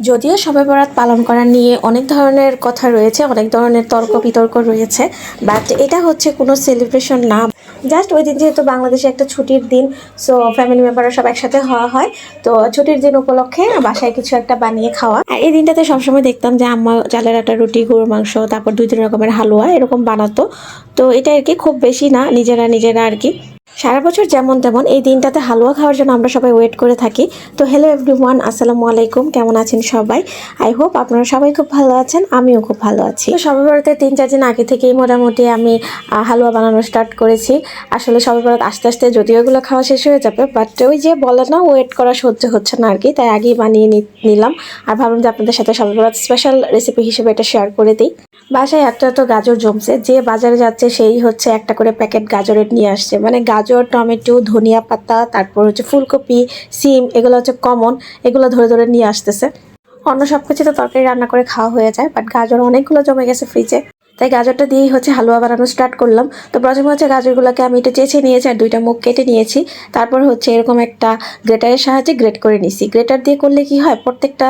যদিও শবে বরাত পালন করা নিয়ে অনেক ধরনের কথা রয়েছে, অনেক ধরনের তর্ক বিতর্ক রয়েছে বাট এটা হচ্ছে কোনো সেলিব্রেশন না। জাস্ট ওই দিন যেহেতু বাংলাদেশে একটা ছুটির দিন সো ফ্যামিলি মেম্বাররা সব একসাথে হওয়া হয়, তো ছুটির দিন উপলক্ষে বাসায় কিছু একটা বানিয়ে খাওয়া। আর এই দিনটাতে সবসময় দেখতাম যে আম্মা চালের আটা, রুটি, গরুর মাংস, তারপর দুই তিন রকমের হালুয়া, এরকম বানাতো। তো এটা আর কি খুব বেশি না, নিজেরা নিজেরা আর কি। সারা বছর যেমন তেমন এই দিনটাতে হালুয়া খাওয়ার জন্য আমরা সবাই ওয়েট করে থাকি। তো হ্যালো এভরিওয়ান আসসালামু আলাইকুম, কেমন আছেন সবাই? আই হোপ আপনারা সবাই খুব ভালো আছেন, আমিও খুব ভালো আছি। তো সবে বরাতের তিন চার দিন আগে থেকেই মোটামুটি আমি হালুয়া বানানো স্টার্ট করেছি। আসলে সবাই বরাত আস্তে আস্তে যদিও এগুলো খাওয়া শেষ হয়ে যাবে বাট ওই যে বলে না ওয়েট করা সহ্য হচ্ছে না আর কি তাই আগেই বানিয়ে নিলাম। আর ভাবলাম যে আপনাদের সাথে সবাই বরাত স্পেশাল রেসিপি হিসেবে এটা শেয়ার করে দিই। বাসায় এত এত গাজর জমছে, যে বাজারে যাচ্ছে সেই হচ্ছে একটা করে প্যাকেট গাজরের নিয়ে আসছে। মানে গাজর, টমেটো, ধনিয়া পাতা, তারপর হচ্ছে ফুলকপি, সিম, এগুলো হচ্ছে কমন এগুলো ধরে ধরে নিয়ে আসতেছে। অন্য সব কিছু তো তরকারি রান্না করে খাওয়া হয়ে যায় বাট গাজর অনেকগুলো জমে গেছে ফ্রিজে তাই গাজরটা দিয়েই হচ্ছে হালুয়া বানানো স্টার্ট করলাম। তো প্রথমে হচ্ছে গাজরগুলোকে আমি একটু চেঁচে নিয়েছি আর দুইটা মুখ কেটে নিয়েছি। তারপর হচ্ছে এরকম একটা গ্রেটারের সাহায্যে গ্রেট করে নিছি। গ্রেটার দিয়ে করলে কি হয়? প্রত্যেকটা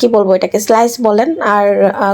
কি বলব এটাকে স্লাইস বলেন আর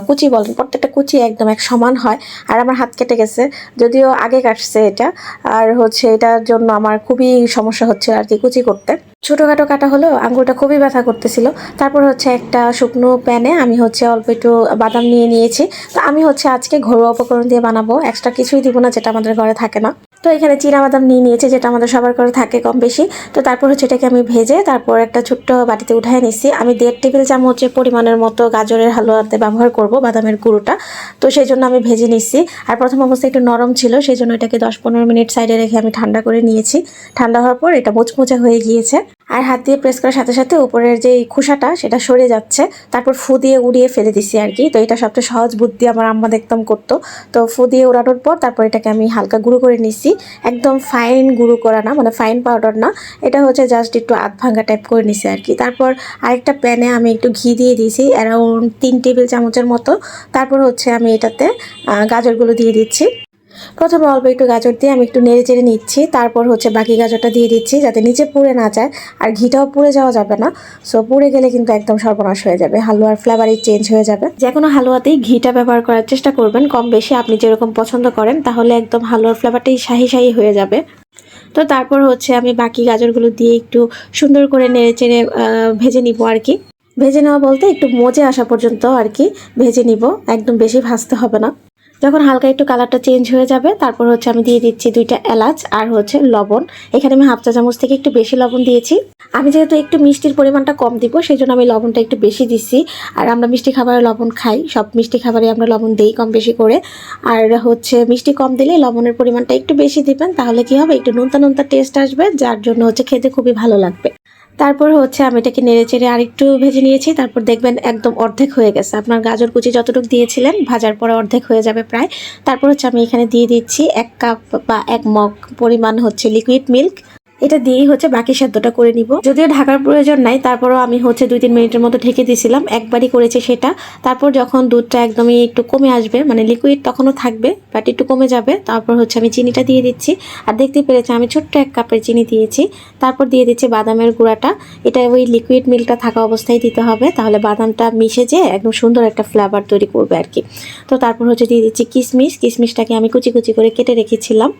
কুচি বলেন, প্রত্যেকটা কুচি একদম এক সমান হয়। আর আমার হাত কেটে গেছে, যদিও আগে কাটছে এটা। আর হচ্ছে এটার জন্য আমার খুবই সমস্যা হচ্ছে আর কি কুচি করতে। ছোটোখাটো কাটা হলো আঙুলটা খুবই ব্যথা করতেছিল। তারপর হচ্ছে একটা শুকনো প্যানে আমি হচ্ছে অল্প একটু বাদাম নিয়ে নিয়েছি। তো আমি হচ্ছে আজকে ঘরোয়া উপকরণ দিয়ে বানাবো এক্সট্রা কিছুই দিব না, যেটা আমাদের ঘরে থাকে না। তো এখানে বাদাম নিয়ে নিয়েছে, যেটা আমাদের সবার করে থাকে কম বেশি তো তারপর হচ্ছে এটাকে আমি ভেজে তারপর একটা ছোট্ট বাটিতে উঠায় নিচ্ছি আমি দেড় টেবিল চামচের পরিমাণের মতো গাজরের হালুয়াতে ব্যবহার করব বাদামের গুঁড়োটা। তো সেই জন্য আমি ভেজে নিচ্ছি আর প্রথম অবস্থায় একটু নরম ছিল, সেই জন্য এটাকে দশ পনেরো মিনিট সাইডে রেখে আমি ঠান্ডা করে নিয়েছি। ঠান্ডা হওয়ার পর এটা মোচমোচা হয়ে গিয়েছে। আর হাত দিয়ে প্রেস করার সাথে সাথে উপরের যে খোসাটা, সেটা সরে যাচ্ছে। তারপর ফু দিয়ে উড়িয়ে ফেলে দিছি আর কি। তো এটা সবচেয়ে সহজ বুদ্ধি আমার আম্মা দেখতাম করতো। তো ফু দিয়ে উড়ানোর পর তারপর এটাকে আমি হালকা গুঁড়ো করে নিছি। একদম ফাইন গুঁড়ো করা না মানে ফাইন পাউডার না। এটা হচ্ছে জাস্ট একটু আধ ভাঙ্গা টাইপ করে নিছি আর কি। তারপর আরেকটা প্যানে আমি একটু ঘি দিয়ে দিয়েছি অ্যারাউন্ড তিন টেবিল চামচের মতো। তারপর হচ্ছে আমি এটাতে গাজরগুলো দিয়ে দিচ্ছি। প্রথমে অল্প একটু গাজর দিয়ে আমি একটু নেড়ে চেড়ে নিচ্ছি। তারপর হচ্ছে বাকি গাজরটা দিয়ে দিচ্ছি যাতে নিচে পুড়ে না যায়। আর ঘিটাও পুড়ে যাওয়া যাবে না। সো পুড়ে গেলে কিন্তু একদম সর্বনাশ হয়ে যাবে। হালুয়ার ফ্লেভারই চেঞ্জ হয়ে যাবে। যে কোনো হালুয়াতেই ঘিটা ব্যবহার করার চেষ্টা করবেন। কম বেশি আপনি যেরকম পছন্দ করেন, তাহলে একদম হালুয়ার ফ্লেভারটাই শাহি শাহি হয়ে যাবে। তো তারপর হচ্ছে আমি বাকি গাজরগুলো দিয়ে একটু সুন্দর করে নেড়ে চেড়ে ভেজে নিব আর কি। ভেজে নেওয়া বলতে একটু মজে আসা পর্যন্ত আর কি ভেজে নিব। একদম বেশি ভাজতে হবে না। যখন হালকা একটু কালারটা চেঞ্জ হয়ে যাবে, তারপর হচ্ছে আমি দিয়ে দিচ্ছি দুইটা এলাচ আর হচ্ছে লবণ। এখানে আমি হাফ চা চামচ থেকে একটু বেশি লবণ দিয়েছি। আমি যেহেতু একটু মিষ্টির পরিমাণটা কম দিব সেই জন্য আমি লবণটা একটু বেশি দিচ্ছি। আর আমরা মিষ্টি খাবারে লবণ খাই, সব মিষ্টি খাবারে আমরা লবণ দিই কম বেশি করে। আর হচ্ছে মিষ্টি কম দিলে লবণের পরিমাণটা একটু বেশি দিবেন, তাহলে কি হবে? একটু নুনতা নুনতা টেস্ট আসবে, যার জন্য হচ্ছে খেতে খুবই ভালো লাগবে। তারপর হচ্ছে আমি এটাকে নেড়ে চেড়ে আরেকটু ভেজে নিয়েছি, তারপর দেখবেন একদম অর্ধেক হয়ে গেছে। আপনার গাজর কুচি যতটুকু দিয়েছিলেন, ভাজার পরে অর্ধেক হয়ে যাবে প্রায়। তারপর হচ্ছে আমি এখানে দিয়ে দিচ্ছি এক কাপ বা এক মগ পরিমাণ হচ্ছে লিকুইড মিল্ক এটা দিয়েই হচ্ছে বাকি সেদ্ধটা করে নিব। যদিও ঢাকার প্রয়োজন নাই, তারপরও আমি হচ্ছে দুই তিন মিনিটের মতো ঢেকে দিয়েছিলাম, একবারই করেছি সেটা। তারপর যখন দুধটা একদমই একটু কমে আসবে মানে লিকুইড তখনও থাকবে বাট একটু কমে যাবে, তারপর হচ্ছে আমি চিনিটা দিয়ে দিচ্ছি। আর দেখতে পেরেছি আমি ছোট্ট এক কাপের চিনি দিয়েছি, তারপর দিয়ে দিচ্ছি বাদামের গুঁড়াটা। এটা ওই লিকুইড মিল্কটা থাকা অবস্থায় দিতে হবে, তাহলে বাদামটা মিশে যেয়ে একদম সুন্দর একটা ফ্লেভার তৈরি করবে আর কি। তো তারপর হচ্ছে দিয়ে দিচ্ছি কিশমিশ, কিশমিশটাকে আমি কুচি কুচি করে কেটে রেখেছিলাম।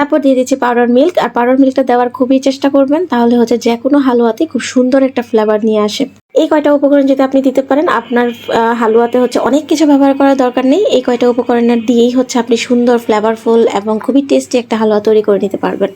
তারপর দিয়ে দিচ্ছি পাউডার মিল্ক আর পাউডার মিল্কটা দেওয়ার খুবই চেষ্টা করবেন, তাহলে হচ্ছে যে কোনো হালুয়াতে খুব সুন্দর একটা ফ্লেভার নিয়ে আসে। এই কয়টা উপকরণ যদি আপনি দিতে পারেন, আপনার হালুয়াতে হচ্ছে অনেক কিছু ব্যবহার করার দরকার নেই, এই কয়টা উপকরণের দিয়েই হচ্ছে আপনি সুন্দর ফ্লেভারফুল এবং খুবই টেস্টি একটা হালুয়া তৈরি করে নিতে পারবেন।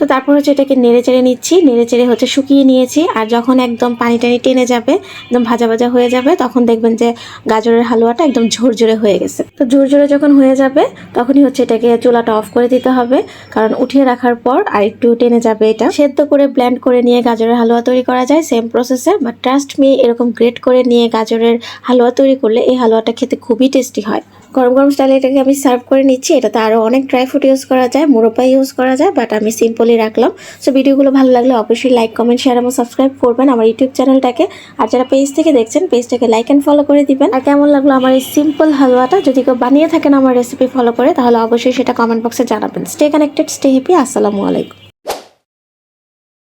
তো তারপর হচ্ছে এটাকে নেড়ে চেড়ে নিচ্ছি, নেড়ে চেড়ে হচ্ছে শুকিয়ে নিয়েছি, আর যখন একদম পানি টানি টেনে যাবে, একদম ভাজা ভাজা হয়ে যাবে, তখন দেখবেন যে গাজরের হালুয়াটা একদম ঝোরঝোরে হয়ে গেছে। তো ঝরঝরে যখন হয়ে যাবে, তখনই হচ্ছে এটাকে চুলাটা অফ করে দিতে হবে, কারণ উঠিয়ে রাখার পর আর একটু টেনে যাবে এটা। সেদ্ধ করে ব্ল্যান্ড করে নিয়ে গাজরের হালুয়া তৈরি করা যায় সেম প্রসেসে বাট ট্রাস্ট মি এরকম গ্রেট করে নিয়ে গাজরের হালুয়া তৈরি করলে এই হালুয়াটা খেতে খুবই টেস্টি হয়। গরম গরম স্টাইলে এটাকে আমি সার্ভ করে নিচ্ছি। এটাতে আরও অনেক ড্রাই ফ্রুট ইউজ করা যায়, মোরব্বা ইউজ করা যায় বাট আমি সিম্পলি রাখলাম। সো ভিডিওগুলো ভালো লাগলে অবশ্যই লাইক কমেন্ট শেয়ার এবং সাবস্ক্রাইব করবেন আমার ইউটিউব চ্যানেলটাকে আর যারা পেজ থেকে দেখছেন পেজটাকে লাইক অ্যান্ড ফলো করে দিবেন। আর কেমন লাগল আমার এই সিম্পল হালুয়াটা? যদি কেউ বানিয়ে থাকেন আমার রেসিপি ফলো করে, তাহলে অবশ্যই সেটা কমেন্ট বক্সে জানাবেন। স্টে কানেক্টেড স্টে হ্যাপি আসসালামু আলাইকুম।